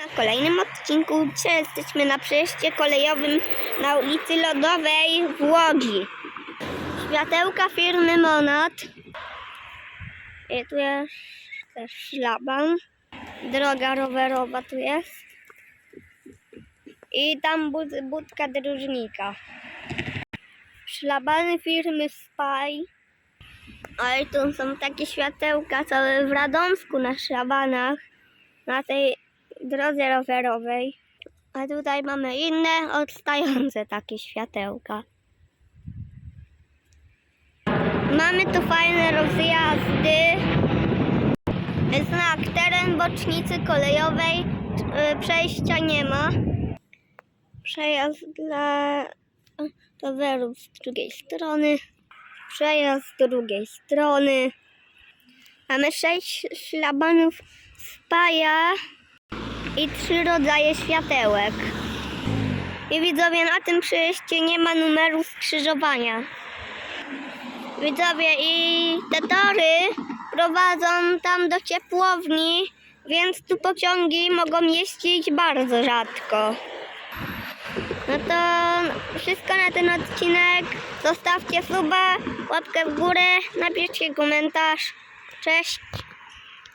Na kolejnym odcinku dzisiaj jesteśmy na przejście kolejowym na ulicy Lodowej w Łodzi. Światełka firmy Monat. I tu jest też szlaban. Droga rowerowa tu jest. I tam bud budka dróżnika. Szlabany firmy Spy. Ale tu są takie światełka całe w Radomsku na szlabanach. Na tej drodze rowerowej. A tutaj mamy inne, odstające takie światełka. Mamy tu fajne rozjazdy. Znak teren bocznicy kolejowej. y, Przejścia nie ma. Przejazd dla rowerów z drugiej strony. Przejazd z drugiej strony. Mamy sześć szlabanów spaja i trzy rodzaje światełek. I widzowie, na tym przejściu nie ma numeru skrzyżowania. Widzowie, i te tory prowadzą tam do ciepłowni, więc tu pociągi mogą jeździć bardzo rzadko. No to wszystko na ten odcinek. Zostawcie suba, łapkę w górę, napiszcie komentarz. Cześć!